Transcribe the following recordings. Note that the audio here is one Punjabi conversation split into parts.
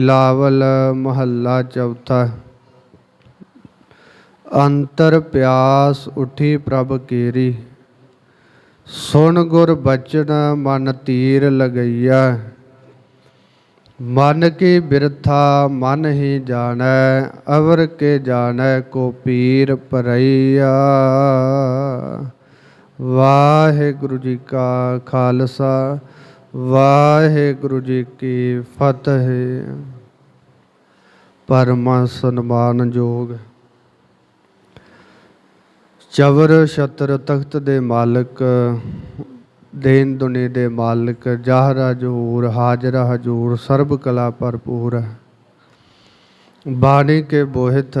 ਲਾਵਲ ਮਹੱਲਾ ਚੌਥਾ। ਅੰਤਰ ਪਿਆਸ ਉਠੀ ਪ੍ਰਭ ਕੀਰੀ। ਸੁਣ ਗੁਰ ਬਚਨ, ਮਨ ਤੀਰ ਲਗਈਆ। ਮਨ ਕੀ ਬਿਰਥਾ, ਮਨ ਹੀ ਜਾਣੈ, ਅਵਰ ਕੇ ਜਾਣੈ, ਕੋ ਪੀਰ ਪਰਈਆ। ਵਾਹਿਗੁਰੂ ਜੀ ਕਾ ਖਾਲਸਾ, ਵਾਹਿਗੁਰੂ ਜੀ ਕੀ ਫਤਿਹ। ਪਰਮ ਸਨਮਾਨਯੋਗ। ਚਵਰ ਛਤਰ ਤਖਤ ਦੇ ਮਾਲਕ ਦੇਨ ਦੁਨੀ ਦੇ ਮਾਲਕ ਜਾਹਰਾ ਜਹੂਰ ਹਾਜ਼ਰਾ ਹਜੂਰ, ਸਰਬ ਕਲਾ ਭਰਪੂਰ। ਬਾਣੀ ਕੇ ਬੋਹਿਤ,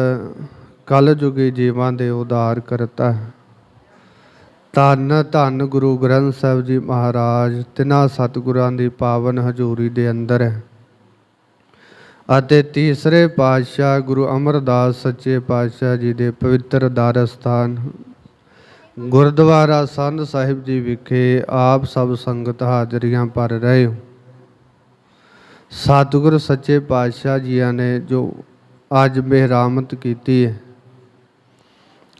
ਕਲ ਜੁਗੀ ਜੀਵਾਂ ਦੇ ਉਦਾਰ ਕਰਤਾ। ਧੰਨ ਧੰਨ ਗੁਰੂ ਗ੍ਰੰਥ ਸਾਹਿਬ ਜੀ ਮਹਾਰਾਜ, ਤਿਨਾ ਸਤਿਗੁਰਾਂ ਦੀ ਪਾਵਨ ਹਜ਼ੂਰੀ ਦੇ ਅੰਦਰ। ਹੈ ਅਤੇ ਤੀਸਰੇ ਪਾਤਸ਼ਾਹ ਗੁਰੂ ਅਮਰਦਾਸ ਸੱਚੇ ਪਾਤਸ਼ਾਹ ਜੀ ਦੇ ਪਵਿੱਤਰ ਦਰ ਸਥਾਨ ਗੁਰਦੁਆਰਾ ਸੰਤ ਸਾਹਿਬ ਜੀ ਵਿਖੇ ਆਪ ਸਭ ਸੰਗਤ ਹਾਜ਼ਰੀਆਂ ਭਰ ਰਹੇ ਹੋ। ਸਤਿਗੁਰ ਸੱਚੇ ਪਾਤਸ਼ਾਹ ਜੀਆਂ ਨੇ ਜੋ ਅੱਜ ਮਿਹਰਾਮਤ ਕੀਤੀ ਹੈ,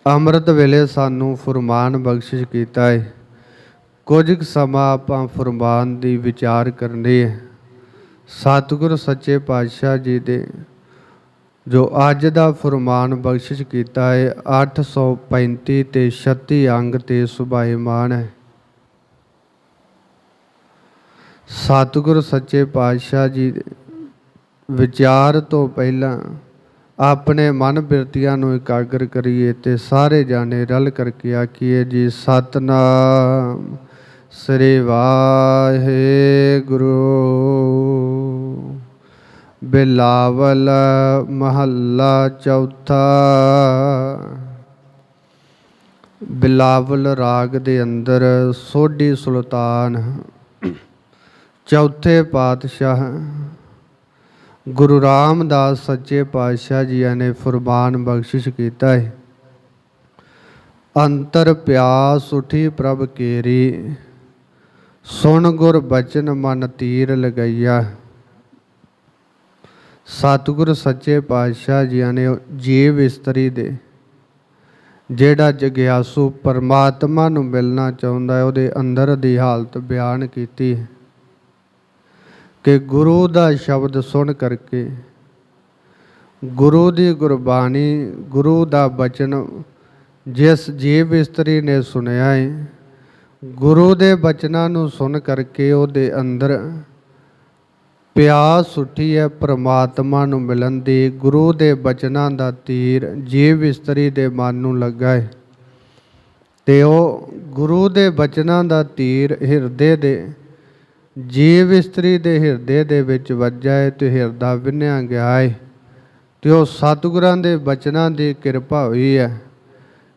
ਅੰਮ੍ਰਿਤ ਵੇਲੇ ਸਾਨੂੰ ਫਰਮਾਨ ਬਖਸ਼ਿਸ਼ ਕੀਤਾ ਹੈ। ਕੁਝ ਕੁ ਸਮਾਂ ਆਪਾਂ ਫਰਮਾਨ ਦੀ ਵਿਚਾਰ ਕਰਨੀ ਹੈ। ਸਤਿਗੁਰ ਸੱਚੇ ਪਾਤਸ਼ਾਹ ਜੀ ਦੇ, ਜੋ ਅੱਜ ਦਾ ਫਰਮਾਨ ਬਖਸ਼ਿਸ਼ ਕੀਤਾ ਹੈ 835 ਤੇ 36 ਅੰਗ ਤੇ ਸੁਭਾਈਮਾਨ ਹੈ। ਸਤਿਗੁਰ ਸੱਚੇ ਪਾਤਸ਼ਾਹ ਜੀ ਵਿਚਾਰ ਤੋਂ ਪਹਿਲਾਂ ਆਪਣੇ ਮਨ ਬਿਰਤੀਆਂ ਨੂੰ ਇਕਾਗਰ ਕਰੀਏ ਤੇ ਸਾਰੇ ਜਾਣੇ ਰਲ ਕਰਕੇ ਆਖੀਏ ਜੀ, ਸਤਨਾਮ। ਸ੍ਰੀ ਵਾਹਿਗੁਰੂ। ਬਿਲਾਵਲ ਮਹੱਲਾ ਚੌਥਾ। ਬਿਲਾਵਲ ਰਾਗ ਦੇ ਅੰਦਰ ਸੋਢੀ ਸੁਲਤਾਨ, ਚੌਥੇ ਪਾਤਸ਼ਾਹ, ਗੁਰੂ ਰਾਮਦਾਸ ਸੱਚੇ ਪਾਤਸ਼ਾਹ ਜੀਆਂ ਨੇ ਫਰਮਾਨ ਬਖਸ਼ਿਸ਼ ਕੀਤਾ ਹੈ। ਅੰਤਰ ਪਿਆਸ ਉਠੀ ਪ੍ਰਭ ਕੇਰੀ ਸੁਣ ਗੁਰ ਬਚਨ ਮਨ ਤੀਰ ਲਗਈਆ। ਸਤਿਗੁਰ ਸੱਚੇ ਪਾਤਸ਼ਾਹ ਜੀਆਂ ਨੇ ਜੀਵ ਇਸਤਰੀ ਦੇ। ਜਿਹੜਾ ਜਗਿਆਸੂ ਪਰਮਾਤਮਾ ਨੂੰ ਮਿਲਣਾ ਚਾਹੁੰਦਾ ਹੈ, ਉਹਦੇ ਅੰਦਰ ਦੀ ਹਾਲਤ ਬਿਆਨ ਕੀਤੀ ਹੈ। ਕਿ ਗੁਰੂ ਦਾ ਸ਼ਬਦ ਸੁਣ ਕਰਕੇ ਗੁਰੂ ਦੀ ਗੁਰਬਾਣੀ, ਗੁਰੂ ਦਾ ਬਚਨ ਜਿਸ ਜੀਵ ਇਸਤਰੀ ਨੇ ਸੁਣਿਆ ਹੈ ਗੁਰੂ ਦੇ ਬਚਨਾਂ ਨੂੰ ਸੁਣ ਕਰਕੇ ਉਹਦੇ ਅੰਦਰ ਪਿਆਸ ਉੱਠੀ ਹੈ, ਪ੍ਰਮਾਤਮਾ ਨੂੰ ਮਿਲਣ ਦੀ। ਗੁਰੂ ਦੇ ਬਚਨਾਂ ਦਾ ਤੀਰ ਜੀਵ ਇਸਤਰੀ ਦੇ ਮਨ ਨੂੰ ਲੱਗਾ ਹੈ ਤੇ ਉਹ ਗੁਰੂ ਦੇ ਬਚਨਾਂ ਦਾ ਤੀਰ ਹਿਰਦੇ ਦੇ, ਜੀਵ ਇਸਤਰੀ ਦੇ ਹਿਰਦੇ ਦੇ ਵਿੱਚ ਵੱਜਾ ਹੈ ਤੇ ਹਿਰਦਾ ਵਿੰਨਿਆ ਗਿਆ ਹੈ ਤੇ ਉਹ ਸਤਿਗੁਰਾਂ ਦੇ ਬਚਨਾਂ ਦੀ ਕਿਰਪਾ ਹੋਈ ਹੈ।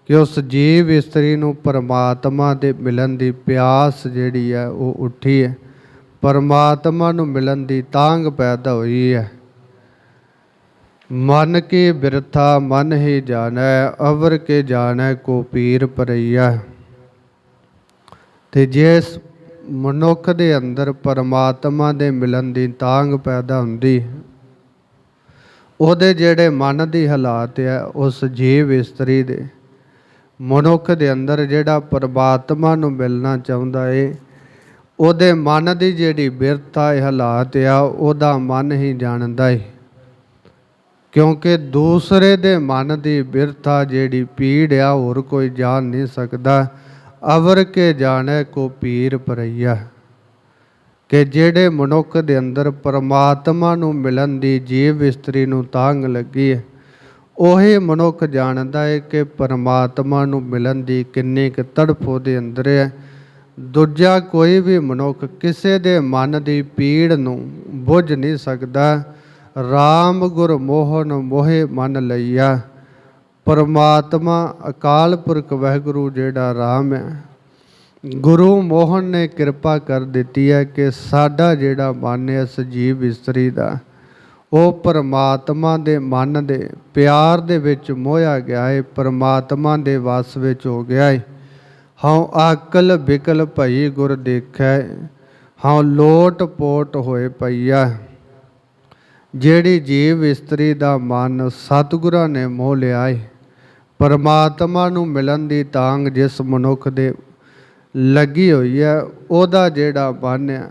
ਕਿ ਉਸ ਜੀਵ ਇਸਤਰੀ ਨੂੰ ਪਰਮਾਤਮਾ ਦੇ ਮਿਲਣ ਦੀ ਪਿਆਸ ਜਿਹੜੀ ਹੈ ਉਹ ਉੱਠੀ ਹੈ। ਪਰਮਾਤਮਾ ਨੂੰ ਮਿਲਣ ਦੀ ਤਾਂਗ ਪੈਦਾ ਹੋਈ ਹੈ। ਮਨ ਕੀ ਬਿਰਥਾ ਮਨ ਹੀ ਜਾਣੈ, ਅਵਰ ਕੇ ਜਾਣੈ ਕੋ ਪੀਰ ਪਰਈਆ। ਤੇ ਜਿਸ ਮਨੁੱਖ ਦੇ ਅੰਦਰ ਪਰਮਾਤਮਾ ਦੇ ਮਿਲਣ ਦੀ ਤਾਂਗ ਪੈਦਾ ਹੁੰਦੀ, ਉਹਦੇ ਜਿਹੜੇ ਮਨ ਦੀ ਹਾਲਾਤ ਹੈ, ਉਸ ਜੀਵ ਇਸਤਰੀ ਦੇ ਮਨੁੱਖ ਦੇ ਅੰਦਰ ਜਿਹੜਾ ਪਰਮਾਤਮਾ ਨੂੰ ਮਿਲਣਾ ਚਾਹੁੰਦਾ ਏ, ਉਹਦੇ ਮਨ ਦੀ ਜਿਹੜੀ ਬਿਰਤਾ ਹੈ ਹਾਲਾਤ ਆ, ਉਹਦਾ ਮਨ ਹੀ ਜਾਣਦਾ ਏ। ਕਿਉਂਕਿ ਦੂਸਰੇ ਦੇ ਮਨ ਦੀ ਬਿਰਤਾ ਜਿਹੜੀ ਪੀੜ ਆ, ਹੋਰ ਕੋਈ ਜਾਣ ਨਹੀਂ ਸਕਦਾ। ਅਵਰ ਕੇ ਜਾਣੈ ਕੋ ਪੀਰ ਪਰਈਆ। ਕਿ ਜਿਹੜੇ ਮਨੁੱਖ ਦੇ ਅੰਦਰ ਪਰਮਾਤਮਾ ਨੂੰ ਮਿਲਣ ਦੀ ਜੀਵ ਇਸਤਰੀ ਨੂੰ ਤਾਂਗ ਲੱਗੀ ਹੈ ਉਹੀ ਮਨੁੱਖ ਜਾਣਦਾ ਹੈ ਕਿ ਪਰਮਾਤਮਾ ਨੂੰ ਮਿਲਣ ਦੀ ਕਿੰਨੀ ਕੁ ਤੜਫ ਉਹਦੇ ਅੰਦਰ ਹੈ। ਦੂਜਾ ਕੋਈ ਵੀ ਮਨੁੱਖ ਕਿਸੇ ਦੇ ਮਨ ਦੀ ਪੀੜ ਨੂੰ ਬੁੱਝ ਨਹੀਂ ਸਕਦਾ। RAM ਗੁਰ ਮੋਹਨ ਮੋਹਿ ਮਨ ਲਈਆ। ਪਰਮਾਤਮਾ ਅਕਾਲ ਪੁਰਖ ਵਾਹਿਗੁਰੂ ਜਿਹੜਾ RAM ਹੈ। ਗੁਰੂ ਮੋਹਨ ਨੇ ਕਿਰਪਾ ਕਰ ਦਿੱਤੀ ਹੈ ਕਿ ਸਾਡਾ ਜਿਹੜਾ ਮਨ ਹੈ ਸਜੀਵ ਇਸਤਰੀ ਦਾ ਉਹ ਪਰਮਾਤਮਾ ਦੇ ਮਨ ਦੇ ਪਿਆਰ ਦੇ ਵਿੱਚ ਮੋਹਿਆ ਗਿਆ ਹੈ ਪਰਮਾਤਮਾ ਦੇ ਵਸ ਵਿੱਚ ਹੋ ਗਿਆ ਹੈ ਹਉ ਆਕਲ ਬਿਕਲ ਭਈ ਗੁਰ ਦੇਖੈ, ਹਉ ਲੋਟ ਪੋਟ ਹੋਏ ਪਈਆ ਜਿਹੜੀ ਜੀਵ ਇਸਤਰੀ ਦਾ ਮਨ ਸਤਿਗੁਰਾਂ ਨੇ ਮੋਹ ਲਿਆ ਏ, ਪਰਮਾਤਮਾ ਨੂੰ ਮਿਲਣ ਦੀ ਤਾਂਗ ਜਿਸ ਮਨੁੱਖ ਦੇ ਲੱਗੀ ਹੋਈ ਹੈ ਉਹਦਾ ਜਿਹੜਾ ਮਨ ਹੈ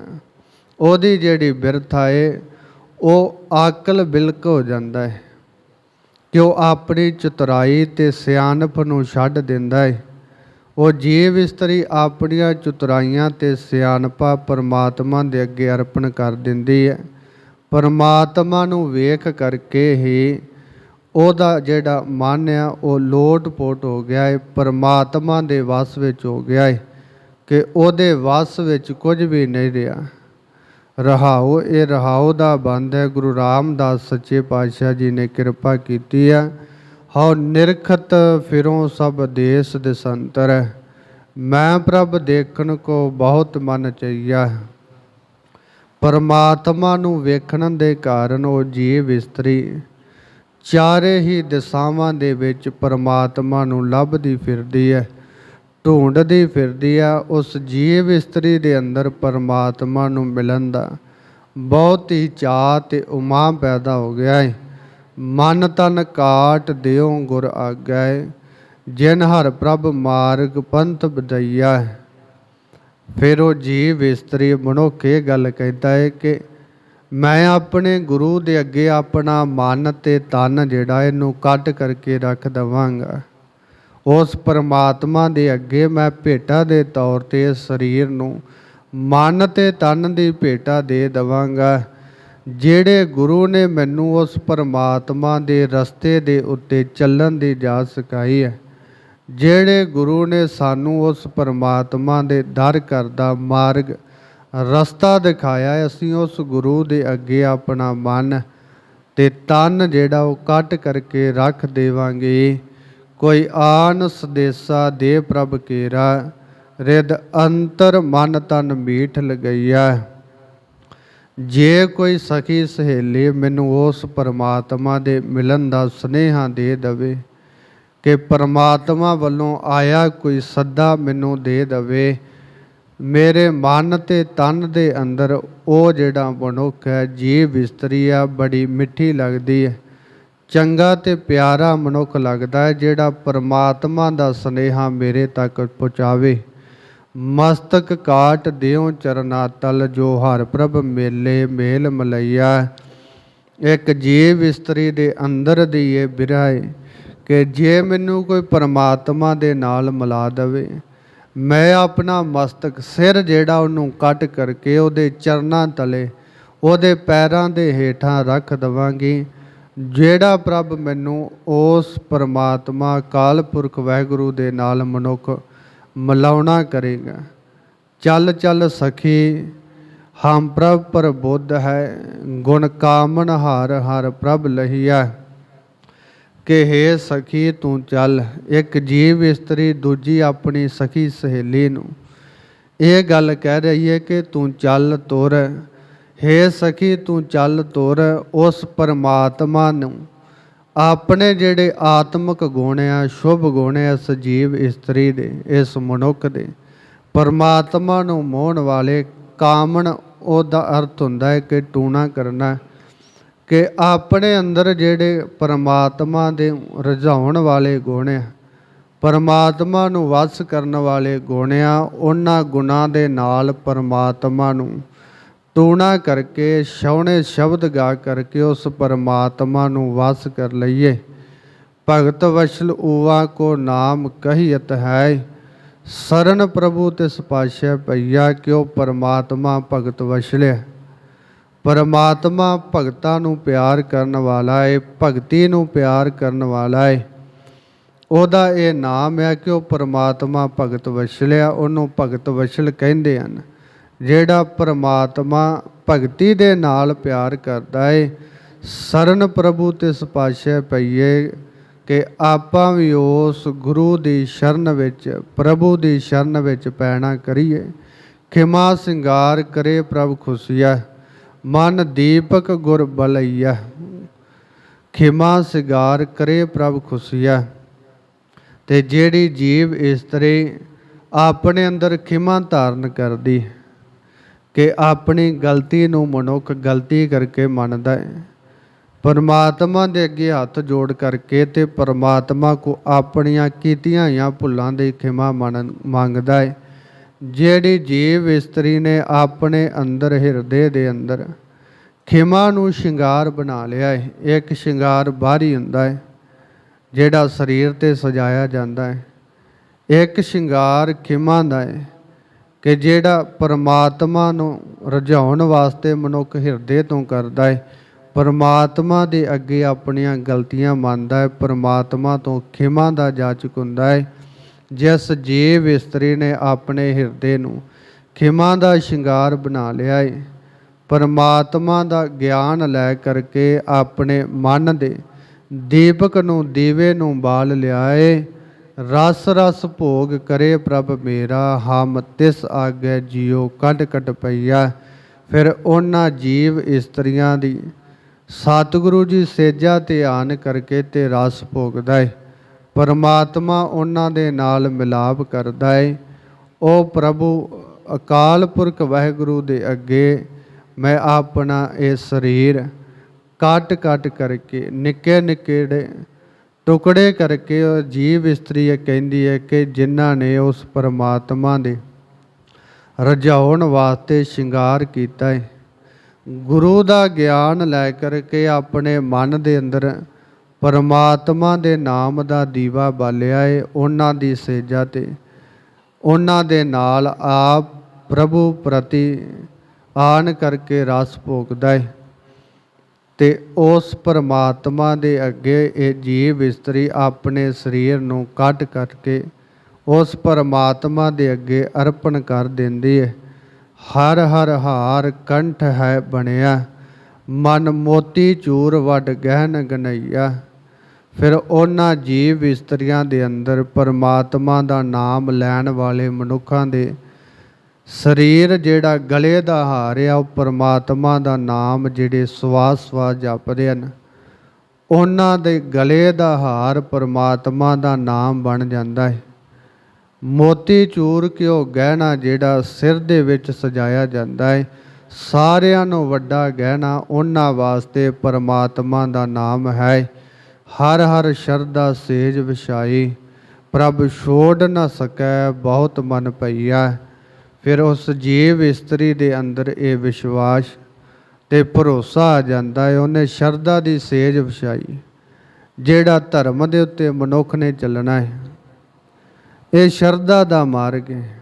ਉਹਦੀ ਜਿਹੜੀ ਬਿਰਥਾ ਏ ਉਹ ਆਕਲ ਬਿਲਕ ਹੋ ਜਾਂਦਾ ਹੈ। ਕਿ ਉਹ ਆਪਣੀ ਚਤੁਰਾਈ ਤੇ ਸਿਆਣਪ ਨੂੰ ਛੱਡ ਦਿੰਦਾ ਹੈ। ਉਹ ਜੀਵ ਇਸਤਰੀ ਆਪਣੀਆਂ ਚਤੁਰਾਈਆਂ ਤੇ ਸਿਆਣਪਾ ਪਰਮਾਤਮਾ ਦੇ ਅੱਗੇ ਅਰਪਣ ਕਰ ਦਿੰਦੀ ਹੈ। ਪਰਮਾਤਮਾ ਨੂੰ ਵੇਖ ਕਰਕੇ ਹੀ ਉਹਦਾ ਜਿਹੜਾ ਮਨ ਆ ਉਹ ਲੋਟ-ਪੋਟ ਹੋ ਗਿਆ ਹੈ। ਪਰਮਾਤਮਾ ਦੇ ਵਸ ਵਿੱਚ ਹੋ ਗਿਆ ਹੈ ਕਿ ਉਹਦੇ ਵਸ ਵਿੱਚ ਕੁਝ ਵੀ ਨਹੀਂ ਰਿਹਾ। ਰਹਾਉ ਇਹ ਰਹਾਉ ਦਾ ਬੰਦ ਹੈ। ਗੁਰੂ ਰਾਮਦਾਸ ਸੱਚੇ ਪਾਤਸ਼ਾਹ ਜੀ ਨੇ ਕਿਰਪਾ ਕੀਤੀ ਹੈ। ਹਉ ਨਿਰਖਤ ਫਿਰੋਂ ਸਭ ਦੇਸ ਦਸੰਤਰ ਮੈਂ ਪ੍ਰਭ ਦੇਖਣ ਕੋ ਬਹੁਤ ਮਨ ਚਈਆ ਪਰਮਾਤਮਾ ਨੂੰ ਵੇਖਣ ਦੇ ਕਾਰਨ ਉਹ ਜੀਵ ਇਸਤਰੀ ਚਾਰੇ ਹੀ ਦਿਸ਼ਾਵਾਂ ਦੇ ਵਿੱਚ ਪਰਮਾਤਮਾ ਨੂੰ ਲੱਭਦੀ ਫਿਰਦੀ ਹੈ। ਢੂੰਡਦੀ ਫਿਰਦੀ ਆ, ਉਸ ਜੀਵ ਇਸਤਰੀ ਦੇ ਅੰਦਰ ਪਰਮਾਤਮਾ ਨੂੰ ਮਿਲਣ ਦਾ। ਬਹੁਤ ਹੀ ਚਾਅ ਤੇ ਉਮਾ ਪੈਦਾ ਹੋ ਗਿਆ ਹੈ ਮਨ ਤਨ ਕਾਟ ਦਿਓ ਗੁਰ ਆਗੈ ਜਿਨ ਹਰ ਪ੍ਰਭ ਮਾਰਗ ਪੰਥ ਬਦਈਆ ਫਿਰ ਉਹ ਜੀਵ ਇਸਤਰੀ ਮਨੁੱਖ ਇਹ ਗੱਲ ਕਹਿੰਦਾ ਹੈ ਕਿ ਮੈਂ ਆਪਣੇ ਗੁਰੂ ਦੇ ਅੱਗੇ ਆਪਣਾ ਮਨ ਤੇ ਤਨ ਜਿਹੜਾ ਇਹਨੂੰ ਕੱਢ ਕਰਕੇ ਰੱਖ ਦਵਾਂਗਾ। ਉਸ ਪਰਮਾਤਮਾ ਦੇ ਅੱਗੇ ਮੈਂ ਭੇਟਾ ਦੇ ਤੌਰ ਤੇ ਇਸ ਸਰੀਰ ਨੂੰ ਮਨ ਤੇ ਤਨ ਦੀ ਭੇਟਾ ਦੇ ਦਵਾਂਗਾ। ਜਿਹੜੇ ਗੁਰੂ ਨੇ ਮੈਨੂੰ ਉਸ ਪਰਮਾਤਮਾ ਦੇ ਰਸਤੇ ਦੇ ਉੱਤੇ ਚੱਲਣ ਦੀ ਜਾਚ ਸਿਖਾਈ ਹੈ, ਜਿਹੜੇ ਗੁਰੂ ਨੇ ਸਾਨੂੰ ਉਸ ਪਰਮਾਤਮਾ ਦੇ ਦਰ ਕਰਦਾ ਮਾਰਗ ਰਸਤਾ ਦਿਖਾਇਆ ਹੈ, ਅਸੀਂ ਉਸ ਗੁਰੂ ਦੇ ਅੱਗੇ ਆਪਣਾ ਮਨ ਤੇ ਤਨ ਜਿਹੜਾ ਉਹ ਕੱਟ ਕਰਕੇ ਰੱਖ ਦੇਵਾਂਗੇ। ਕੋਈ ਆਨ ਸਦੇਸਾ ਦੇ ਪ੍ਰਭ ਕੇਰਾ ਰਿਦ ਅੰਤਰ ਮਨ ਤਨ ਮੀਠ ਲਗਈਆ। ਜੇ ਕੋਈ ਸਖੀ ਸਹੇਲੀ ਮੈਨੂੰ ਉਸ ਪਰਮਾਤਮਾ ਦੇ ਮਿਲਣ ਦਾ ਸੁਨੇਹਾ ਦੇ ਦਵੇ, ਕਿ ਪਰਮਾਤਮਾ ਵੱਲੋਂ ਆਇਆ ਕੋਈ ਸੱਦਾ ਮੈਨੂੰ ਦੇ ਦਵੇ, ਮੇਰੇ ਮਨ ਤੇ ਤਨ ਦੇ ਅੰਦਰ ਉਹ ਜਿਹੜਾ ਮਨੁੱਖ ਹੈ, ਜੀਵ ਇਸਤਰੀ ਆ, ਬੜੀ ਮਿੱਠੀ ਲੱਗਦੀ ਹੈ। ਚੰਗਾ ਤੇ ਪਿਆਰਾ ਮਨੁੱਖ ਲੱਗਦਾ ਹੈ, ਜਿਹੜਾ ਪਰਮਾਤਮਾ ਦਾ ਸਨੇਹਾ ਮੇਰੇ ਤੱਕ ਪਹੁੰਚਾਵੇ। ਮਸਤਕ ਕਾਟ ਦਿਓ ਚਰਨਾ ਤਲ, ਜੋ ਹਰ ਪ੍ਰਭ ਮੇਲੇ ਮੇਲ ਮਲਈਆ। ਇੱਕ ਜੀਵ ਇਸਤਰੀ ਦੇ ਅੰਦਰ ਦੀ ਇਹ ਬਿਰਹਾ ਕਿ ਜੇ ਮੈਨੂੰ ਕੋਈ ਪਰਮਾਤਮਾ ਦੇ ਨਾਲ ਮਿਲਾ ਦਵੇ। ਮੈਂ ਆਪਣਾ ਮਸਤਕ ਸਿਰ ਜਿਹੜਾ ਉਹਨੂੰ ਕੱਟ ਕਰਕੇ ਉਹਦੇ ਚਰਨਾਂ ਤਲੇ, ਉਹਦੇ ਪੈਰਾਂ ਦੇ ਹੇਠਾਂ ਰੱਖ ਦਵਾਂਗੀ। ਜਿਹੜਾ ਪ੍ਰਭ ਮੈਨੂੰ ਉਸ ਪਰਮਾਤਮਾ ਕਾਲ ਪੁਰਖ ਵਾਹਿਗੁਰੂ ਦੇ ਨਾਲ ਮਨੁੱਖ ਮਿਲਾਉਣਾ ਕਰੇਗਾ। ਚੱਲ ਚੱਲ ਸਖੀ, ਹਮ ਪ੍ਰਭ ਪਰ ਹੈ, ਗੁਣ ਕਾਮਨ ਹਾਰ, ਹਰ ਪ੍ਰਭ ਲਹੀਆ ਕਿ ਹੇ ਸਖੀ, ਤੂੰ ਚੱਲ, ਇੱਕ ਜੀਵ ਇਸਤਰੀ, ਦੂਜੀ ਆਪਣੀ ਸਖੀ ਸਹੇਲੀ ਨੂੰ। ਇਹ ਗੱਲ ਕਹਿ ਰਹੀ ਹੈ ਕਿ ਤੂੰ ਚੱਲ, ਤੁਰ ਹੇ ਸਖੀ ਤੂੰ ਚੱਲ ਤੁਰ ਉਸ ਪਰਮਾਤਮਾ ਨੂੰ। ਆਪਣੇ ਜਿਹੜੇ ਆਤਮਿਕ ਗੁਣ ਆ, ਸ਼ੁਭ ਗੁਣ ਆ ਸਜੀਵ ਇਸਤਰੀ ਦੇ, ਇਸ ਮਨੁੱਖ ਦੇ। ਪਰਮਾਤਮਾ ਨੂੰ ਮੋਹਣ ਵਾਲੇ ਕਾਮਣ ਉਹਦਾ ਅਰਥ ਹੁੰਦਾ ਹੈ ਕਿ ਟੂਣਾ ਕਰਨਾ ਕਿ ਆਪਣੇ ਅੰਦਰ ਜਿਹੜੇ ਪਰਮਾਤਮਾ ਦੇ ਰਝਾਉਣ ਵਾਲੇ ਗੁਣ ਆ, ਪਰਮਾਤਮਾ ਨੂੰ ਵਸ ਕਰਨ ਵਾਲੇ ਗੁਣ ਆ, ਉਹਨਾਂ ਗੁਣਾਂ ਦੇ ਨਾਲ ਪਰਮਾਤਮਾ ਨੂੰ ਟੂਣਾ ਕਰਕੇ, ਸ਼ੌਣੇ ਸ਼ਬਦ ਗਾ ਕਰਕੇ ਉਸ ਪਰਮਾਤਮਾ ਨੂੰ ਵਸ ਕਰ ਲਈਏ। ਭਗਤ ਵਸ਼ਲ ਊਵਾ ਕੋ ਨਾਮ ਕਹੀਤ ਹੈ। ਸਰਨ ਪ੍ਰਭੂ ਤਿਸ ਪਾਸ਼ੈ ਪਈਆ ਕਿਉ ਪਰਮਾਤਮਾ ਭਗਤ ਵਸ਼ਲਿਆ। ਪਰਮਾਤਮਾ ਭਗਤਾਂ ਨੂੰ ਪਿਆਰ ਕਰਨ ਵਾਲਾ ਏ, ਭਗਤੀ ਨੂੰ ਪਿਆਰ ਕਰਨ ਵਾਲਾ ਏ। ਉਹਦਾ ਇਹ ਨਾਮ ਹੈ ਕਿ ਉਹ ਪਰਮਾਤਮਾ ਭਗਤ ਵਸ਼ਲਿਆ, ਉਹਨੂੰ ਭਗਤ ਵਸ਼ਲ ਕਹਿੰਦੇ ਹਨ। ਜਿਹੜਾ ਪਰਮਾਤਮਾ ਭਗਤੀ ਦੇ ਨਾਲ ਪਿਆਰ ਕਰਦਾ ਏ, ਸਰਨ ਪ੍ਰਭੂ ਤਿਸ ਪਾਸ਼ੇ ਪਈਏ ਕਿ ਆਪਾਂ ਵੀ ਉਸ ਗੁਰੂ ਦੀ ਸ਼ਰਨ ਵਿੱਚ, ਪ੍ਰਭੂ ਦੀ ਸ਼ਰਨ ਵਿੱਚ ਪੈਣਾ ਕਰੀਏ। ਖਿਮਾ ਸਿੰਗਾਰ ਕਰੇ ਪ੍ਰਭ ਖੁਸ਼ੀਆ ਮਨ ਦੀਪਕ ਗੁਰ ਬਲਈਆ ਖਿਮਾ ਸਿੰਗਾਰ ਕਰੇ ਪ੍ਰਭ ਖੁਸ਼ੀਆ ਤੇ ਜਿਹੜੀ ਜੀਵ ਇਸਤਰੀ ਆਪਣੇ ਅੰਦਰ ਖਿਮਾ ਧਾਰਨ ਕਰਦੀ ਕਿ ਆਪਣੀ ਗਲਤੀ ਨੂੰ ਮਨੁੱਖ ਗਲਤੀ ਕਰਕੇ ਮੰਨਦਾ ਹੈ। ਪਰਮਾਤਮਾ ਦੇ ਅੱਗੇ ਹੱਥ ਜੋੜ ਕਰਕੇ ਤੇ ਪਰਮਾਤਮਾ ਕੋ ਆਪਣੀਆਂ ਕੀਤੀਆਂ ਹੋਈਆਂ ਭੁੱਲਾਂ ਦੀ ਖਿਮਾ ਮੰਨ- ਮੰਗਦਾ ਹੈ। ਜਿਹੜੀ ਜੀਵ ਇਸਤਰੀ ਨੇ ਆਪਣੇ ਅੰਦਰ ਹਿਰਦੇ ਦੇ ਅੰਦਰ ਖਿਮਾ ਨੂੰ ਸ਼ਿੰਗਾਰ ਬਣਾ ਲਿਆ ਹੈ, ਇੱਕ ਸ਼ਿੰਗਾਰ ਬਾਹਰੀ ਹੁੰਦਾ ਹੈ, ਜਿਹੜਾ ਸਰੀਰ ਤੇ ਸਜਾਇਆ ਜਾਂਦਾ ਹੈ। ਇੱਕ ਸ਼ਿੰਗਾਰ ਖਿਮਾ ਦਾ ਹੈ ਕਿ ਜਿਹੜਾ ਪਰਮਾਤਮਾ ਨੂੰ ਰਝਾਉਣ ਵਾਸਤੇ ਮਨੁੱਖ ਹਿਰਦੇ ਤੋਂ ਕਰਦਾ ਹੈ ਪਰਮਾਤਮਾ ਦੇ ਅੱਗੇ ਆਪਣੀਆਂ ਗਲਤੀਆਂ ਮੰਨਦਾ ਹੈ ਪਰਮਾਤਮਾ ਤੋਂ ਖਿਮਾ ਦਾ ਜਾਚਕ ਹੁੰਦਾ ਹੈ ਜਿਸ ਜੀਵ ਇਸਤਰੀ ਨੇ ਆਪਣੇ ਹਿਰਦੇ ਨੂੰ ਖਿਮਾ ਦਾ ਸ਼ਿੰਗਾਰ ਬਣਾ ਲਿਆ ਹੈ ਪਰਮਾਤਮਾ ਦਾ ਗਿਆਨ ਲੈ ਕਰਕੇ ਆਪਣੇ ਮਨ ਦੇ ਦੀਪਕ ਨੂੰ ਦੀਵੇ ਨੂੰ ਬਾਲ ਲਿਆਏ ਰਸ ਰਸ ਭੋਗ ਕਰੇ ਪ੍ਰਭ ਮੇਰਾ, ਹਮ ਤਿਸ ਆਗੇ ਜਿਉ ਕੱਢ ਕੱਢ ਪਈਆ। ਫਿਰ ਉਹਨਾਂ ਜੀਵ ਇਸਤਰੀਆਂ ਦੀ, ਸਤਿਗੁਰੂ ਜੀ ਸੇਜਾ ਧਿਆਨ ਕਰਕੇ ਤੇ ਰਸ ਭੋਗਦਾ ਹੈ ਪਰਮਾਤਮਾ ਉਹਨਾਂ ਦੇ ਨਾਲ ਮਿਲਾਪ ਕਰਦਾ ਹੈ ਉਹ ਪ੍ਰਭੂ ਅਕਾਲ ਪੁਰਖ ਵਾਹਿਗੁਰੂ ਦੇ ਅੱਗੇ, ਮੈਂ ਆਪਣਾ ਇਹ ਸਰੀਰ ਕੱਟ ਕੱਟ ਕਰਕੇ ਨਿੱਕੇ ਨਿੱਕੇ ਟੁਕੜੇ ਕਰਕੇ ਉਹ ਜੀਵ ਇਸਤਰੀ ਇਹ ਕਹਿੰਦੀ ਹੈ ਕਿ ਜਿਨ੍ਹਾਂ ਨੇ ਉਸ ਪਰਮਾਤਮਾ ਦੇ ਰਜਾਉਣ ਵਾਸਤੇ ਸ਼ਿੰਗਾਰ ਕੀਤਾ ਹੈ। ਗੁਰੂ ਦਾ ਗਿਆਨ ਲੈ ਕਰਕੇ ਆਪਣੇ ਮਨ ਦੇ ਅੰਦਰ ਪਰਮਾਤਮਾ ਦੇ ਨਾਮ ਦਾ ਦੀਵਾ ਬਾਲਿਆ ਹੈ। ਉਹਨਾਂ ਦੀ ਸੇਜਾ ਤੇ ਉਹਨਾਂ ਦੇ ਨਾਲ ਆਪ ਪ੍ਰਭੂ ਪ੍ਰਤੀ ਆਨ ਕਰਕੇ ਰਸ ਭੋਗਦਾ ਹੈ। ਤੇ ਉਸ ਪਰਮਾਤਮਾ ਦੇ ਅੱਗੇ ਇਹ ਜੀਵ ਇਸਤਰੀ ਆਪਣੇ ਸਰੀਰ ਨੂੰ ਕੱਟ ਕਰਕੇ ਉਸ ਪਰਮਾਤਮਾ ਦੇ ਅੱਗੇ ਅਰਪਣ ਕਰ ਦਿੰਦੀ ਹੈ ਹਰ ਹਰ ਹਾਰ ਕੰਠ ਹੈ ਬਣਿਆ, ਮਨ ਮੋਤੀ ਚੂਰ ਵੱਡ ਗਹਿਨ ਗਨਈਆ। ਫਿਰ ਉਹਨਾਂ ਜੀਵ ਇਸਤਰੀਆਂ ਦੇ ਅੰਦਰ ਪਰਮਾਤਮਾ ਦਾ ਨਾਮ ਲੈਣ ਵਾਲੇ ਮਨੁੱਖਾਂ ਦੇ ਸਰੀਰ ਜਿਹੜਾ ਗਲੇ ਦਾ ਹਾਰ ਆ, ਉਹ ਪਰਮਾਤਮਾ ਦਾ ਨਾਮ ਜਿਹੜੇ ਸਵਾਸ ਸਵਾਸ ਜਪਦੇ ਹਨ, ਉਹਨਾਂ ਦੇ ਗਲੇ ਦਾ ਹਾਰ ਪਰਮਾਤਮਾ ਦਾ ਨਾਮ ਬਣ ਜਾਂਦਾ ਹੈ। ਮੋਤੀ ਚੂਰ ਕਿਉ ਗਹਿਣਾ ਜਿਹੜਾ ਸਿਰ ਦੇ ਵਿੱਚ ਸਜਾਇਆ ਜਾਂਦਾ ਹੈ, ਸਾਰਿਆਂ ਨੂੰ ਵੱਡਾ ਗਹਿਣਾ ਉਹਨਾਂ ਵਾਸਤੇ ਪਰਮਾਤਮਾ ਦਾ ਨਾਮ ਹੈ। ਹਰ ਹਰ ਸ਼ਰਧਾ ਸੇਜ ਵਿਛਾਈ, ਪ੍ਰਭ ਛੋੜ ਨਾ ਸਕੈ ਬਹੁਤ ਮਨ ਪਈਆ ਫਿਰ ਉਸ ਜੀਵ ਇਸਤਰੀ ਦੇ ਅੰਦਰ ਇਹ ਵਿਸ਼ਵਾਸ ਤੇ ਭਰੋਸਾ ਆ ਜਾਂਦਾ ਹੈ। ਉਹਨੇ ਸ਼ਰਧਾ ਦੀ ਸੇਜ ਵਿਛਾਈ, ਜਿਹੜਾ ਧਰਮ ਦੇ ਉੱਤੇ ਮਨੁੱਖ ਨੇ ਚੱਲਣਾ ਹੈ। ਇਹ ਸ਼ਰਧਾ ਦਾ ਮਾਰਗ ਹੈ।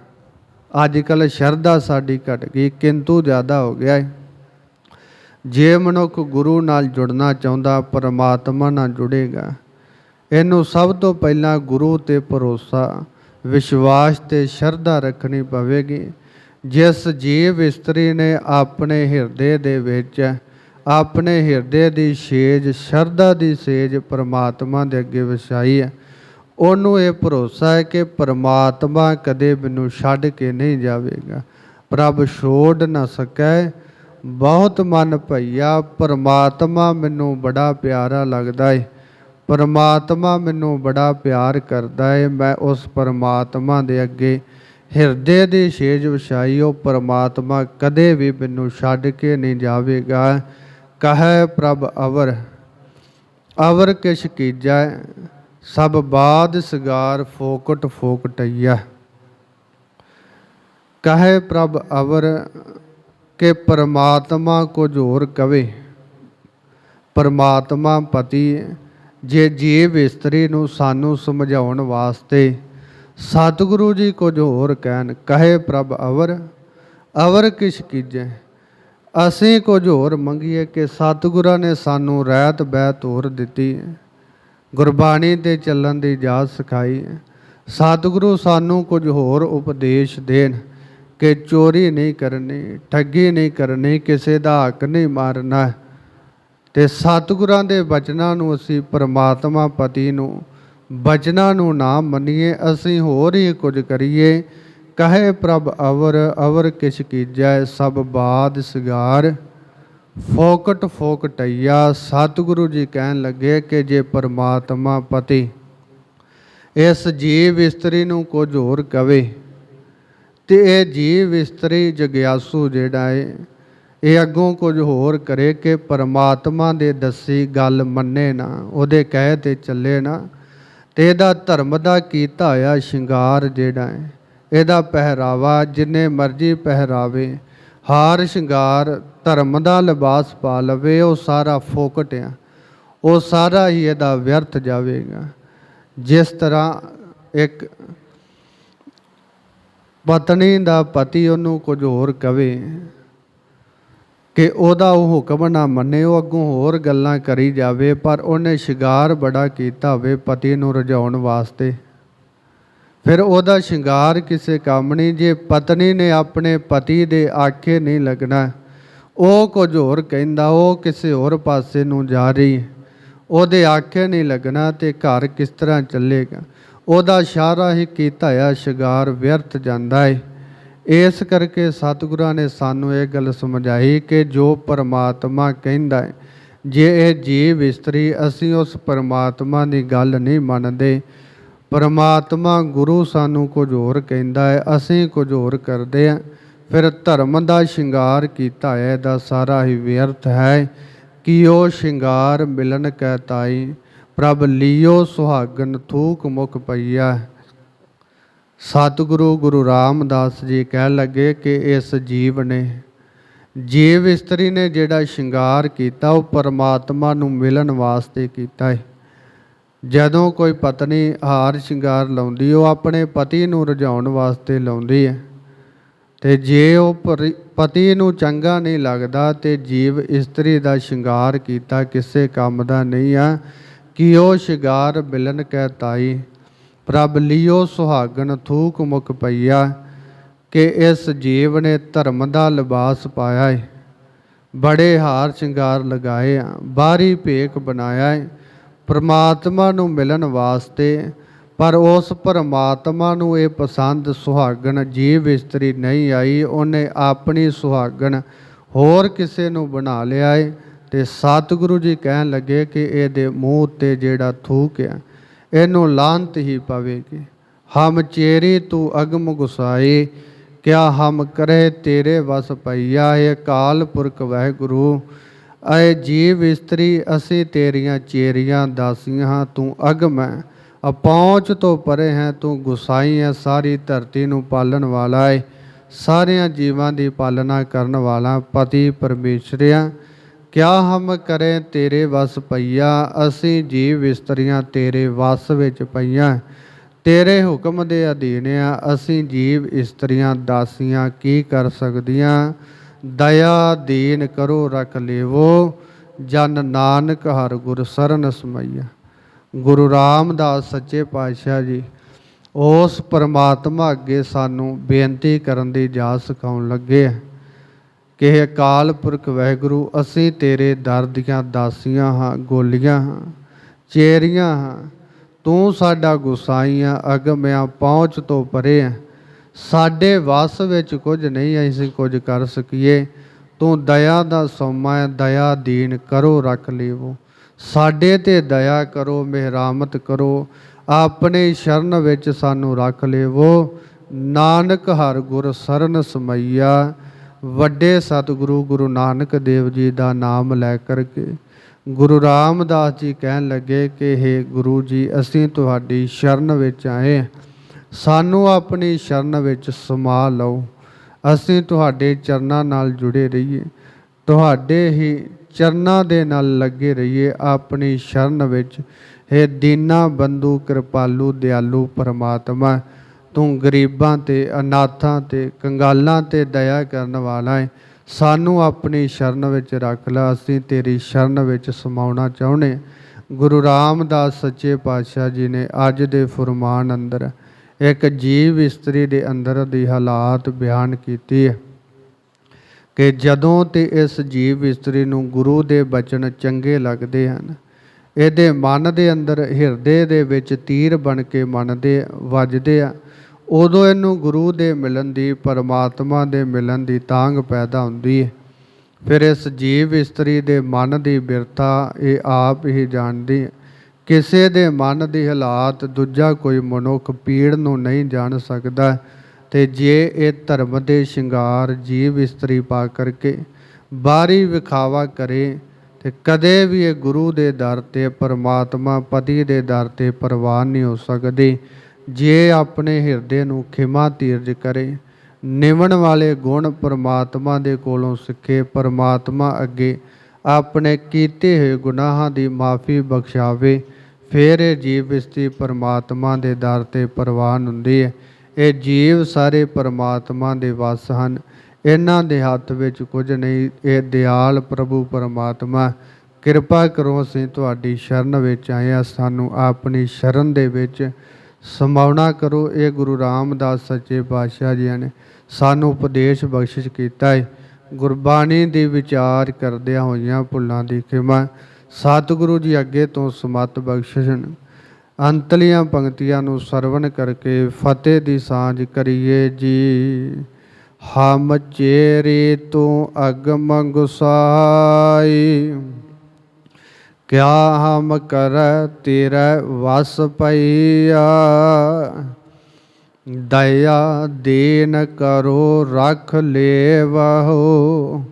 ਅੱਜ ਕੱਲ ਸ਼ਰਧਾ ਸਾਡੀ ਘਟ ਗਈ, ਕਿੰਤੂ ਜ਼ਿਆਦਾ ਹੋ ਗਿਆ ਹੈ। ਜੇ ਮਨੁੱਖ ਗੁਰੂ ਨਾਲ ਜੁੜਨਾ ਚਾਹੁੰਦਾ, ਪਰਮਾਤਮਾ ਨਾਲ ਜੁੜੇਗਾ, ਇਹਨੂੰ ਸਭ ਤੋਂ ਪਹਿਲਾਂ ਗੁਰੂ ਤੇ ਭਰੋਸਾ ਵਿਸ਼ਵਾਸ ਤੇ ਸ਼ਰਧਾ ਰੱਖਣੀ ਪਵੇਗੀ। ਜਿਸ ਜੀਵ ਇਸਤਰੀ ਨੇ ਆਪਣੇ ਹਿਰਦੇ ਦੇ ਵਿੱਚ, ਆਪਣੇ ਹਿਰਦੇ ਦੀ ਸੇਜ ਸ਼ਰਧਾ ਦੀ ਸੇਜ ਪਰਮਾਤਮਾ ਦੇ ਅੱਗੇ ਵਿਛਾਈ ਹੈ। ਉਹਨੂੰ ਇਹ ਭਰੋਸਾ ਹੈ ਕਿ ਪਰਮਾਤਮਾ ਕਦੇ ਮੈਨੂੰ ਛੱਡ ਕੇ ਨਹੀਂ ਜਾਵੇਗਾ। ਪ੍ਰਭ ਛੋੜ ਨਾ ਸਕੈ। ਬਹੁਤ ਮਨ ਭਈਆ, ਪਰਮਾਤਮਾ ਮੈਨੂੰ ਬੜਾ ਪਿਆਰਾ ਲੱਗਦਾ ਹੈ ਪਰਮਾਤਮਾ ਮੈਨੂੰ ਬੜਾ ਪਿਆਰ ਕਰਦਾ ਹੈ ਮੈਂ ਉਸ ਪਰਮਾਤਮਾ ਦੇ ਅੱਗੇ ਹਿਰਦੇ ਦੀ ਛੇਜ ਵਿਛਾਈ, ਉਹ ਪਰਮਾਤਮਾ ਕਦੇ ਵੀ ਮੈਨੂੰ ਛੱਡ ਕੇ ਨਹੀਂ ਜਾਵੇਗਾ। ਕਹੈ ਪ੍ਰਭ ਅਵਰ ਅਵਰ ਕਿਛ ਕੀਜੈ, ਸਭ ਬਾਦ ਸਗਾਰ ਫੋਕਟ ਫੋਕਟਈਆ ਕਹੈ ਪ੍ਰਭ ਅਵਰ, ਕਿ ਪਰਮਾਤਮਾ ਕੁਝ ਹੋਰ ਕਵੇ। ਪਰਮਾਤਮਾ ਪਤੀ ਜੇ ਜੀਵ ਇਸਤਰੀ ਨੂੰ ਸਾਨੂੰ ਸਮਝਾਉਣ ਵਾਸਤੇ ਸਤਿਗੁਰੂ ਜੀ ਕੁਝ ਹੋਰ ਕਹਿਣ, ਕਹੇ ਪ੍ਰਭ ਅਵਰ ਅਵਰ ਕਿਛ ਕੀਜੈ? ਅਸੀਂ ਕੁਝ ਹੋਰ ਮੰਗੀਏ ਕਿ ਸਤਿਗੁਰਾਂ ਨੇ ਸਾਨੂੰ ਰਹਿਤ ਬਹਿਤ ਹੋਰ ਦਿੱਤੀ। ਹੈ ਗੁਰਬਾਣੀ ਤੇ ਚੱਲਣ ਦੀ ਜਾਚ ਸਿਖਾਈ। ਹੈ ਸਤਿਗੁਰੂ ਸਾਨੂੰ ਕੁਝ ਹੋਰ ਉਪਦੇਸ਼ ਦੇਣ ਕਿ ਚੋਰੀ ਨਹੀਂ ਕਰਨੀ, ਠੱਗੀ ਨਹੀਂ ਕਰਨੀ, ਕਿਸੇ ਦਾ ਹੱਕ ਨਹੀਂ ਮਾਰਨਾ। ਤੇ ਸਤਿਗੁਰਾਂ ਦੇ ਬਚਨਾਂ ਨੂੰ ਅਸੀਂ ਪਰਮਾਤਮਾ ਪਤੀ ਨੂੰ, ਬਚਨਾਂ ਨੂੰ ਨਾ ਮੰਨੀਏ, ਅਸੀਂ ਹੋਰ ਹੀ ਕੁਝ ਕਰੀਏ। ਕਹੇ ਪ੍ਰਭ ਅਵਰ ਅਵਰ ਕਿਛ ਕੀਜੈ, ਸਭ ਬਾਦ ਸਿਗਾਰ। ਫੋਕਟ ਫੋਕਟਈਆ ਸਤਿਗੁਰੂ ਜੀ ਕਹਿਣ ਲੱਗੇ ਕਿ ਜੇ ਪਰਮਾਤਮਾ ਪਤੀ, ਇਸ ਜੀਵ ਇਸਤਰੀ ਨੂੰ ਕੁਝ ਹੋਰ ਕਵੇ, ਤੇ ਇਹ ਜੀਵ ਇਸਤਰੀ ਜਗਿਆਸੂ ਜਿਹੜਾ ਹੈ ਇਹ ਅੱਗੋਂ ਕੁਝ ਹੋਰ ਕਰੇ ਕਿ ਪਰਮਾਤਮਾ ਦੇ ਦੱਸੀ ਗੱਲ ਮੰਨੇ ਨਾ, ਉਹਦੇ ਕਹਿ ਤੇ ਚੱਲੇ ਨਾ। ਤੇ ਇਹਦਾ ਧਰਮ ਦਾ ਕੀਤਾ ਹੋਇਆ ਸ਼ਿੰਗਾਰ ਜਿਹੜਾ ਹੈ? ਇਹਦਾ ਪਹਿਰਾਵਾ ਜਿੰਨੇ ਮਰਜ਼ੀ ਪਹਿਰਾਵੇ, ਹਾਰ ਸ਼ਿੰਗਾਰ ਧਰਮ ਦਾ ਲਿਬਾਸ ਪਾ ਲਵੇ, ਉਹ ਸਾਰਾ ਫੋਕਟ ਆ। ਉਹ ਸਾਰਾ ਹੀ ਇਹਦਾ ਵਿਅਰਥ ਜਾਵੇਗਾ। ਜਿਸ ਤਰ੍ਹਾਂ ਇੱਕ ਪਤਨੀ ਦਾ ਪਤੀ ਉਹਨੂੰ ਕੁਝ ਹੋਰ ਕਵੇ ਕਿ ਉਹਦਾ ਉਹ ਹੁਕਮ ਨਾ ਮੰਨੇ ਉਹ ਅੱਗੋਂ ਹੋਰ ਗੱਲਾਂ ਕਰੀ ਜਾਵੇ, ਪਰ ਉਹਨੇ ਸ਼ਿੰਗਾਰ ਬੜਾ ਕੀਤਾ ਹੋਵੇ ਪਤੀ ਨੂੰ ਰਜਾਉਣ ਵਾਸਤੇ। ਫਿਰ ਉਹਦਾ ਸ਼ਿੰਗਾਰ ਕਿਸੇ ਕੰਮ ਨਹੀਂ, ਜੇ ਪਤਨੀ ਨੇ ਆਪਣੇ ਪਤੀ ਦੇ ਆਖੇ ਨਹੀਂ ਲੱਗਣਾ, ਉਹ ਕੁਝ ਹੋਰ ਕਹਿੰਦਾ, ਉਹ ਕਿਸੇ ਹੋਰ ਪਾਸੇ ਨੂੰ ਜਾ ਰਹੀ। ਉਹਦੇ ਆਖੇ ਨਹੀਂ ਲੱਗਣਾ ਤੇ ਘਰ ਕਿਸ ਤਰ੍ਹਾਂ ਚੱਲੇਗਾ। ਉਹਦਾ ਇਸ਼ਾਰਾ ਹੀ ਕੀਤਾ ਆ, ਸ਼ਿੰਗਾਰ ਵਿਅਰਥ ਜਾਂਦਾ ਹੈ ਇਸ ਕਰਕੇ ਸਤਿਗੁਰਾਂ ਨੇ ਸਾਨੂੰ ਇਹ ਗੱਲ ਸਮਝਾਈ ਕਿ ਜੋ ਪਰਮਾਤਮਾ ਕਹਿੰਦਾ ਹੈ, ਜੇ ਇਹ ਜੀਵ ਇਸਤਰੀ, ਅਸੀਂ ਉਸ ਪਰਮਾਤਮਾ ਦੀ ਗੱਲ ਨਹੀਂ ਮੰਨਦੇ। ਪਰਮਾਤਮਾ ਗੁਰੂ ਸਾਨੂੰ ਕੁਝ ਹੋਰ ਕਹਿੰਦਾ ਹੈ, ਅਸੀਂ ਕੁਝ ਹੋਰ ਕਰਦੇ ਹਾਂ। ਫਿਰ ਧਰਮ ਦਾ ਸ਼ਿੰਗਾਰ ਕੀਤਾ ਹੈ ਦਾ ਸਾਰਾ ਹੀ ਵਿਅਰਥ ਹੈ ਕਿ ਉਹ ਸ਼ਿੰਗਾਰ ਮਿਲਨ ਕਹਿ ਤਾਈ, ਪ੍ਰਭ, ਲਿਓ ਸੁਹਾਗਨ ਥੂਕ ਮੁਖ ਪਈਆ ਸਤਿਗੁਰੂ ਗੁਰੂ ਰਾਮਦਾਸ ਜੀ ਕਹਿ ਲੱਗੇ ਕਿ ਇਸ ਜੀਵ ਨੇ ਜੀਵ ਇਸਤਰੀ ਨੇ ਜਿਹੜਾ ਸ਼ਿੰਗਾਰ ਕੀਤਾ, ਉਹ ਪਰਮਾਤਮਾ ਨੂੰ ਮਿਲਣ ਵਾਸਤੇ ਕੀਤਾ ਹੈ ਜਦੋਂ ਕੋਈ ਪਤਨੀ ਹਾਰ ਸ਼ਿੰਗਾਰ ਲਾਉਂਦੀ, ਉਹ ਆਪਣੇ ਪਤੀ ਨੂੰ ਰਜਾਉਣ ਵਾਸਤੇ ਲਾਉਂਦੀ ਹੈ ਤੇ ਜੇ ਉਹ ਪਰੀ- ਪਤੀ ਨੂੰ ਚੰਗਾ ਨਹੀਂ ਲੱਗਦਾ ਤੇ ਜੀਵ ਇਸਤਰੀ ਦਾ ਸ਼ਿੰਗਾਰ ਕੀਤਾ, ਕਿਸੇ ਕੰਮ ਦਾ ਨਹੀਂ ਆ। ਕਿ ਉਹ ਸ਼ਿੰਗਾਰ ਮਿਲਨ ਕਹਿ ਤਾਈ ਪ੍ਰਭ ਲਿਓ ਸੁਹਾਗਣ ਥੂਕ ਮੁਖ ਪਈਆ, ਕਿ ਇਸ ਜੀਵ ਨੇ ਧਰਮ ਦਾ ਲਿਬਾਸ ਪਾਇਆ ਏ ਬੜੇ ਹਾਰ ਸ਼ਿੰਗਾਰ ਲਗਾਏ ਆ ਬਾਹਰੀ ਭੇਖ ਬਣਾਇਆ ਏ ਪ੍ਰਮਾਤਮਾ ਨੂੰ ਮਿਲਣ ਵਾਸਤੇ, ਪਰ ਉਸ ਪਰਮਾਤਮਾ ਨੂੰ ਇਹ ਪਸੰਦ ਸੁਹਾਗਣ ਜੀਵ ਇਸਤਰੀ ਨਹੀਂ ਆਈ। ਉਹਨੇ ਆਪਣੀ ਸੁਹਾਗਣ ਹੋਰ ਕਿਸੇ ਨੂੰ ਬਣਾ ਲਿਆ ਏ ਤੇ ਸਤਿਗੁਰੂ ਜੀ ਕਹਿਣ ਲੱਗੇ ਕਿ ਇਹਦੇ ਮੂੰਹ ਤੇ ਜਿਹੜਾ ਥੂਕ ਆ ਇਹਨੂੰ ਲਾਂਤ ਹੀ ਪਵੇਗੀ। ਹਮ ਚੇਰੀ ਤੂੰ ਅਗਮ ਗੁਸਾਈ, ਕਿਆ ਹਮ ਕਰੇ ਤੇਰੇ ਵਸ ਪਈਆ ਏ ਕਾਲ ਪੁਰਖ ਵਾਹਿਗੁਰੂ। ਐ ਜੀਵ ਇਸਤਰੀ, ਅਸੀਂ ਤੇਰੀਆਂ ਚੇਰੀਆਂ ਦਾਸੀਆਂ, ਤੂੰ ਅਗਮ ਹੈ। ਅਪਹੁੰਚ ਤੋਂ ਪਰੇ ਹੈ, ਤੂੰ ਗੁਸਾਈ ਹੈ, ਸਾਰੀ ਧਰਤੀ ਨੂੰ ਪਾਲਣ ਵਾਲਾ ਹੈ ਸਾਰਿਆਂ ਜੀਵਾਂ ਦੀ ਪਾਲਣਾ ਕਰਨ ਵਾਲਾ ਪਤੀ ਪਰਮੇਸ਼ਰਿਆ ਕਿਆ ਹਮ ਕਰੇ ਤੇਰੇ ਵਸ ਪਈਆ? ਅਸੀਂ ਜੀਵ ਇਸਤਰੀਆਂ ਤੇਰੇ ਵਸ ਵਿੱਚ ਪਈਆਂ। ਤੇਰੇ ਹੁਕਮ ਦੇ ਅਧੀਨ ਆ, ਅਸੀਂ ਜੀਵ ਇਸਤਰੀਆਂ ਦਾਸੀਆਂ ਕੀ ਕਰ ਸਕਦੀਆਂ? ਦਇਆ ਦੀਨ ਕਰੋ, ਰਖ ਲੇਵੋ। ਜਨ ਨਾਨਕ ਹਰ ਗੁਰ ਸਰਨ ਸਮਈਆ। ਗੁਰੂ ਰਾਮਦਾਸ ਸੱਚੇ ਪਾਤਸ਼ਾਹ ਜੀ, ਉਸ ਪਰਮਾਤਮਾ ਅੱਗੇ ਸਾਨੂੰ ਬੇਨਤੀ ਕਰਨ ਦੀ ਜਾਚ ਸਿਖਾਉਣ ਲੱਗੇ ਆ। ਕਿ ਅਕਾਲ ਪੁਰਖ ਵਹਿਗੁਰੂ, ਅਸੀਂ ਤੇਰੇ ਦਰ ਦੀਆਂ ਦਾਸੀਆਂ ਹਾਂ, ਗੋਲੀਆਂ ਹਾਂ, ਚੇਰੀਆਂ ਹਾਂ। ਤੂੰ ਸਾਡਾ ਗੁਸਾਈ ਆ ਅਗਮਿਆ ਪਹੁੰਚ ਤੋਂ ਪਰੇ ਹੈ ਸਾਡੇ ਵਸ ਵਿੱਚ ਕੁਝ ਨਹੀਂ ਅਸੀਂ ਕੁਝ ਕਰ ਸਕੀਏ। ਤੂੰ ਦਇਆ ਦਾ ਸੋਮਾ ਹੈ ਦਇਆ ਦੀਨ ਕਰੋ, ਰੱਖ ਲੇਵੋ। ਸਾਡੇ ਤੇ ਦਇਆ ਕਰੋ, ਮਿਹਰਾਮਤ ਕਰੋ। ਆਪਣੇ ਸ਼ਰਨ ਵਿੱਚ ਸਾਨੂੰ ਰੱਖ ਲੇਵੋ। ਨਾਨਕ ਹਰ ਗੁਰ ਸਰਨ ਸਮਈਆ ਵੱਡੇ ਸਤਿਗੁਰੂ ਗੁਰੂ ਨਾਨਕ ਦੇਵ ਜੀ ਦਾ ਨਾਮ ਲੈ ਕਰਕੇ ਗੁਰੂ ਰਾਮਦਾਸ ਜੀ ਕਹਿਣ ਲੱਗੇ ਕਿ हे ਗੁਰੂ ਜੀ, ਅਸੀਂ ਤੁਹਾਡੀ ਸ਼ਰਨ ਵਿੱਚ ਆਏ ਸਾਨੂੰ ਆਪਣੀ ਸ਼ਰਨ ਵਿੱਚ ਸਮਾ ਲਓ। ਅਸੀਂ ਤੁਹਾਡੇ ਚਰਨਾਂ ਨਾਲ ਜੁੜੇ ਰਹੀਏ। ਤੁਹਾਡੇ ਹੀ ਚਰਨਾਂ ਦੇ ਨਾਲ ਲੱਗੇ ਰਹੀਏ। ਆਪਣੀ ਸ਼ਰਨ ਵਿੱਚ ਹੈ ਦੀਨਾ ਬੰਦੂ ਕਿਰਪਾਲੂ, ਦਿਆਲੂ ਪਰਮਾਤਮਾ ਤੂੰ ਗਰੀਬਾਂ ਤੇ, ਅਨਾਥਾਂ ਤੇ, ਕੰਗਾਲਾਂ ਤੇ ਦਇਆ ਕਰਨ ਵਾਲਾ ਹੈ ਸਾਨੂੰ ਆਪਣੀ ਸ਼ਰਨ ਵਿੱਚ ਰੱਖ ਲੈ, ਅਸੀਂ ਤੇਰੀ ਸ਼ਰਨ ਵਿੱਚ ਸਮਾਉਣਾ ਚਾਹੁੰਦੇ ਗੁਰੂ ਰਾਮਦਾਸ ਸੱਚੇ ਪਾਤਸ਼ਾਹ ਜੀ ਨੇ ਅੱਜ ਦੇ ਫਰਮਾਨ ਅੰਦਰ ਇੱਕ ਜੀਵ ਇਸਤਰੀ ਦੇ ਅੰਦਰ ਦੀ ਹਾਲਾਤ ਬਿਆਨ ਕੀਤੀ ਹੈ ਕਿ ਜਦੋਂ ਤੇ ਇਸ ਜੀਵ ਇਸਤਰੀ ਨੂੰ ਗੁਰੂ ਦੇ ਬਚਨ ਚੰਗੇ ਲੱਗਦੇ ਹਨ, ਇਹਦੇ ਮਨ ਦੇ ਅੰਦਰ ਹਿਰਦੇ ਦੇ ਵਿੱਚ ਤੀਰ ਬਣ ਕੇ ਮਨ ਦੇ ਵੱਜਦੇ ਆ। ਉਦੋਂ ਇਹਨੂੰ ਗੁਰੂ ਦੇ ਮਿਲਣ ਦੀ, ਪਰਮਾਤਮਾ ਦੇ ਮਿਲਣ ਦੀ ਤਾਂਗ ਪੈਦਾ ਹੁੰਦੀ ਹੈ ਫਿਰ ਇਸ ਜੀਵ ਇਸਤਰੀ ਦੇ ਮਨ ਦੀ ਬਿਰਤਾ ਇਹ ਆਪ ਹੀ ਜਾਣਦੀ ਹੈ ਕਿਸੇ ਦੇ ਮਨ ਦੀ ਹਾਲਾਤ ਦੂਜਾ ਕੋਈ ਮਨੁੱਖ ਪੀੜ ਨੂੰ ਨਹੀਂ ਜਾਣ ਸਕਦਾ ਤੇ ਜੇ ਇਹ ਧਰਮ ਦੇ ਸ਼ਿੰਗਾਰ ਜੀਵ ਇਸਤਰੀ ਪਾ ਕਰਕੇ ਬਾਹਰੀ ਵਿਖਾਵਾ ਕਰੇ ਤੇ ਕਦੇ ਵੀ ਇਹ ਗੁਰੂ ਦੇ ਦਰ ਤੇ, ਪਰਮਾਤਮਾ ਪਤੀ ਦੇ ਦਰ ਤੇ ਪ੍ਰਵਾਨ ਨਹੀਂ ਹੋ ਸਕਦੀ। ਜੇ ਆਪਣੇ ਹਿਰਦੇ ਨੂੰ ਖਿਮਾ ਤੀਰਜ ਕਰੇ, ਨਿਵਣ ਵਾਲੇ ਗੁਣ ਪਰਮਾਤਮਾ ਦੇ ਕੋਲੋਂ ਸਿੱਖੇ ਪਰਮਾਤਮਾ ਅੱਗੇ, ਆਪਣੇ ਕੀਤੇ ਹੋਏ ਗੁਨਾਹਾਂ ਦੀ ਮਾਫੀ ਬਖਸ਼ਾਵੇ, ਫਿਰ ਇਹ ਜੀਵ ਇਸਤੀ ਪਰਮਾਤਮਾ ਦੇ ਦਰ ਤੇ ਪ੍ਰਵਾਨ ਹੁੰਦੀ ਹੈ ਇਹ ਜੀਵ ਸਾਰੇ ਪਰਮਾਤਮਾ ਦੇ ਵਸ ਹਨ। ਇਹਨਾਂ ਦੇ ਹੱਥ ਵਿੱਚ ਕੁਝ ਨਹੀਂ, ਇਹ ਦਿਆਲ ਪ੍ਰਭੂ ਪਰਮਾਤਮਾ। ਕਿਰਪਾ ਕਰੋ ਅਸੀਂ ਤੁਹਾਡੀ ਸ਼ਰਨ ਵਿੱਚ ਆਏ ਹਾਂ। ਸਾਨੂੰ ਆਪਣੀ ਸ਼ਰਨ ਦੇ ਵਿੱਚ ਸਮਾਉਣਾ ਕਰੋ, ਇਹ ਗੁਰੂ ਰਾਮਦਾਸ ਸੱਚੇ ਪਾਤਸ਼ਾਹ ਜੀ ਨੇ ਸਾਨੂੰ ਉਪਦੇਸ਼ ਬਖਸ਼ਿਸ਼ ਕੀਤਾ ਹੈ ਗੁਰਬਾਣੀ ਦੀ ਵਿਚਾਰ ਕਰਦਿਆਂ ਹੋਈਆਂ ਭੁੱਲਾਂ ਦੀ ਖਿਮਾ, ਸਤਿਗੁਰੂ ਜੀ ਅੱਗੇ ਤੋਂ ਸਮਤ ਬਖਸ਼ਣ ਅੰਤਲੀਆਂ ਪੰਕਤੀਆਂ ਨੂੰ ਸਰਵਣ ਕਰਕੇ ਫਤਿਹ ਦੀ ਸਾਂਝ ਕਰੀਏ ਜੀ। ਹਮ ਚੇਰੇ ਤੋਂ ਅਗਮ ਗੁਸਾਈ ਕਿਆ ਹਮ ਕਰ ਤੇਰਾ ਵਸ ਪਈਆ? ਦਇਆ ਦੇਨ ਕਰੋ ਰਖ ਲੇਵਹੁ।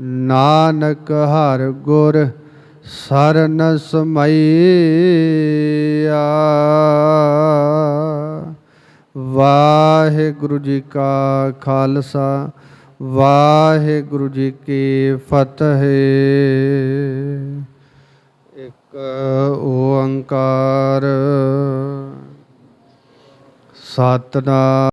ਨਾਨਕ ਹਰ ਗੁਰ ਸਰਨ ਸਮਈਆ। ਵਾਹਿਗੁਰੂ ਜੀ ਕਾ ਖਾਲਸਾ, ਵਾਹਿਗੁਰੂ ਜੀ ਕੀ ਫਤਿਹ। ਓੰਕਾਰ। ਸਤਨਾਮ।